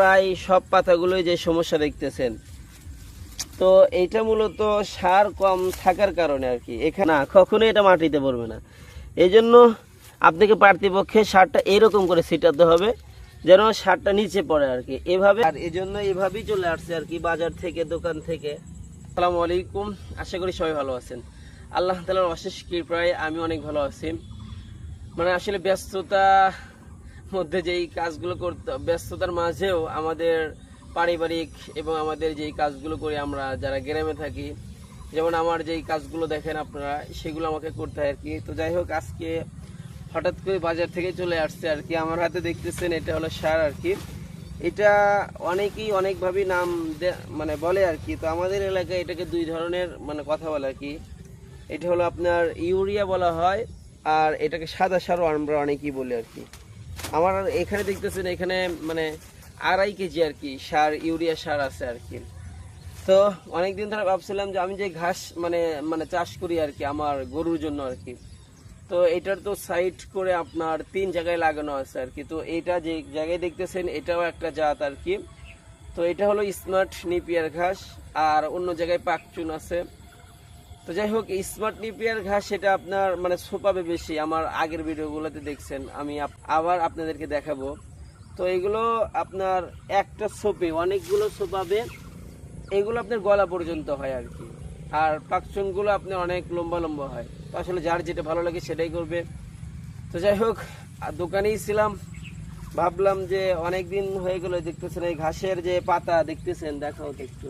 প্রায় সব পাতাগুলোই যে সমস্যা দেখতেছেন। তো এইটা মূলত সার কম থাকার কারণে আর কি। এখানে না, কখনোই এটা মাটিতে পড়বে না। এই জন্য আপনাকে পার্থিপক্ষে সারটা এরকম করে ছিটাতে হবে, যেন সারটা নিচে পড়ে আর কি। এভাবে আর এই জন্য এভাবেই চলে আসছে আর কি বাজার থেকে, দোকান থেকে। আসসালামু আলাইকুম, আশা করি সবাই ভালো আছেন। আল্লাহ তালার অশেষ কৃপায় আমি অনেক ভালো আছি। মানে আসলে ব্যস্ততা মধ্যে যেই কাজগুলো করতে ব্যস্ততার মাঝেও আমাদের পারিবারিক এবং আমাদের যেই কাজগুলো করি আমরা যারা গ্রামে থাকি, যেমন আমার যেই কাজগুলো দেখেন আপনারা, সেগুলো আমাকে করতে হয় আর কি। তো যাই হোক, আজকে হঠাৎ করে বাজার থেকে চলে আসছে আর কি। আমার হাতে দেখতেছেন, এটা হলো সার আর কি। এটা অনেকেই অনেকভাবেই নাম মানে বলে আর কি। তো আমাদের এলাকায় এটাকে দুই ধরনের মানে কথা বলে আর কি। এটা হলো আপনার ইউরিয়া বলা হয়, আর এটাকে সাদা সারও আমরা অনেকেই বলি আর কি। আমার এখানে দেখতেছেন, এখানে মানে আড়াই কেজি আর কি সার, ইউরিয়া সার আছে আর কি। তো অনেকদিন ধরে ভাবছিলাম যে আমি যে ঘাস মানে মানে চাষ করি আর কি, আমার গরুর জন্য আর কি। তো এটার তো সাইড করে আপনার তিন জায়গায় লাগানো আছে আর কি। তো এটা যে জায়গায় দেখতেছেন, এটাও একটা জাত আর কি। তো এটা হলো স্মার্ট নিপিয়ার ঘাস, আর অন্য জায়গায় পাকচুন আছে। তো যাই হোক স্মার্ট নিপিয়ার ঘাস সেটা আপনার মানে সোপাবে বেশি। আমার আগের ভিডিওগুলোতে দেখছেন, আমি আবার আপনাদেরকে দেখাবো। তো এগুলো আপনার একটা সোপে অনেকগুলো সোপাবে এগুলো আপনার গলা পর্যন্ত হয় আর কি। আর পাকচুনগুলো আপনার অনেক লম্বা লম্বা হয়। তো আসলে যার যেটা ভালো লাগে সেটাই করবে। তো যাই হোক দোকানেই ছিলাম, ভাবলাম যে অনেক দিন হয়ে গেল দেখতেছেন এই ঘাসের যে পাতা, দেখতেছেন? দেখাও তো একটু।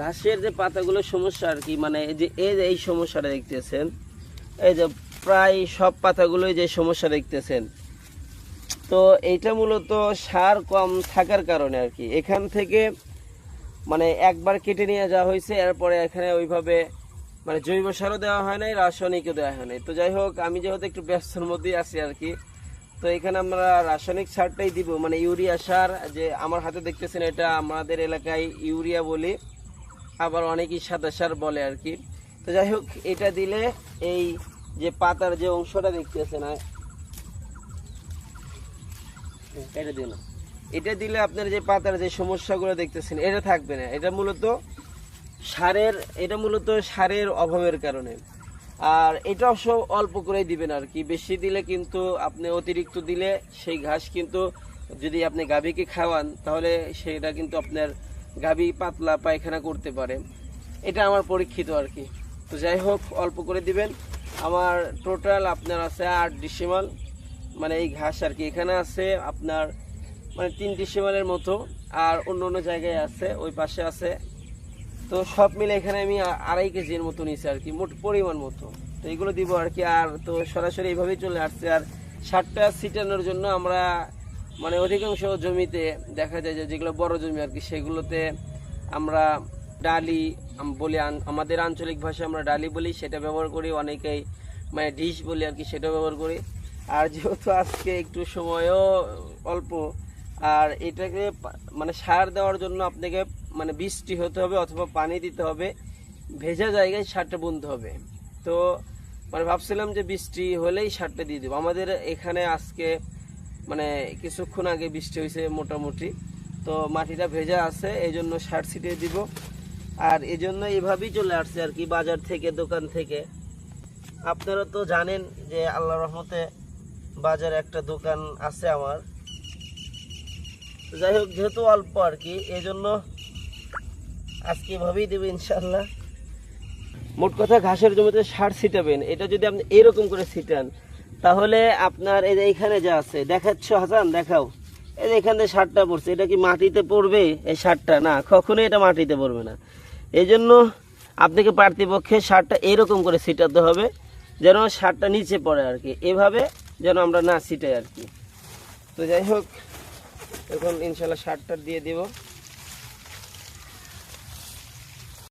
ঘাসের যে পাতাগুলো সমস্যা আর কি মানে এই যে এই যে এই সমস্যাটা দেখতেছেন, এই যে প্রায় সব পাতাগুলোই যে সমস্যা দেখতেছেন। তো এইটা মূলত সার কম থাকার কারণে আর কি। এখান থেকে মানে একবার কেটে নিয়ে যাওয়া হয়েছে, এরপরে এখানে ওইভাবে মানে জৈব সারও দেওয়া হয় নাই, রাসায়নিকও দেওয়া হয় নাই। তো যাই হোক, আমি যেহেতু একটু ব্যস্তর মধ্যেই আছি আর কি, তো এখানে আমরা রাসায়নিক সারটাই দিব। মানে ইউরিয়া সার, যে আমার হাতে দেখতেছেন, এটা আমাদের এলাকায় ইউরিয়া বলি। আবার অনেকেই সাদা সার বলে আর কি। তো যাই হোক, এটা দিলে এই যে পাতার যে অংশটা দেখতেছেন আ- এটা দিন এটা দিলে আপনার যে পাতার যে সমস্যাগুলো দেখতেছেন এটা থাকবে না। এটা মূলত সারের, এটা মূলত সারের অভাবের কারণে। আর এটা অবশ্য অল্প করেই দিবেন আর কি। বেশি দিলে কিন্তু আপনি অতিরিক্ত দিলে সেই ঘাস কিন্তু যদি আপনি গাভীকে খাওয়ান, তাহলে সেটা কিন্তু আপনার গাভী পাতলা পায়খানা করতে পারে। এটা আমার পরীক্ষিত আর কি। তো যাই হোক, অল্প করে দিবেন। আমার টোটাল আপনার আছে আট ডিসিমাল মানে এই ঘাস আর কি, এখানে আছে আপনার মানে তিন ডিসিমালের মতো। আর অন্য অন্য জায়গায় আছে, ওই পাশে আছে। তো সব মিলে এখানে আমি আড়াই কেজির মতো নিছি আর কি, মোট পরিমাণ মতো। তো এগুলো দিব আর কি। আর তো সরাসরি এইভাবেই চলে আসছে। আর সারটা ছিটানোর জন্য আমরা মানে অধিকাংশ জমিতে দেখা যায় যে যেগুলো বড় জমি আর কি, সেগুলোতে আমরা ডালি বলি আমাদের আঞ্চলিক ভাষায় আমরা ডালি বলি, সেটা ব্যবহার করি, অনেকেই মানে ডিশ বলি আর কি, সেটা ব্যবহার করি। আর যেহেতু আজকে একটু সময়ও অল্প, আর এটাকে মানে সার দেওয়ার জন্য আপনাকে মানে বৃষ্টি হতে হবে অথবা পানি দিতে হবে, ভেজা জায়গায় সারটা বুনতে হবে। তো মানে ভাবছিলাম যে বৃষ্টি হলেই সারটা দিয়ে দেবো। আমাদের এখানে আজকে মানে কিছুক্ষণ আগে বৃষ্টি হয়েছে মোটামুটি। তো মাটিটা ভেজা আছে এই জন্য সার ছিটিয়ে দিব। আর এই জন্য এভাবেই চলে আসছে আর কি, বাজার থেকে, দোকান থেকে। আপনারা তো জানেন যে আল্লাহ রহমতে বাজারে একটা দোকান আছে আমার। যাই হোক, যেহেতু অল্প আর কি এই জন্য আজকে এভাবেই দেবো ইনশাল্লাহ মোট কথা ঘাসের জমিতে সার ছিটাবেন। এটা যদি আপনি এরকম করে ছিটান তাহলে আপনার এই যে এইখানে যা আছে, দেখাচ্ছ হাসান, দেখাও। এই যে এখান সারটা পড়ছে এটা কি মাটিতে পড়বে এই সারটা না, কখনোই এটা মাটিতে পড়বে না। এই জন্য আপনাকে পার্থিপক্ষে সারটা এরকম করে ছিটাতে হবে, যেন সারটা নিচে পড়ে আর কি। এভাবে যেন আমরা না ছিটাই আর কি। তো যাই হোক, এখন ইনশাল্লাহ সারটা দিয়ে দিব।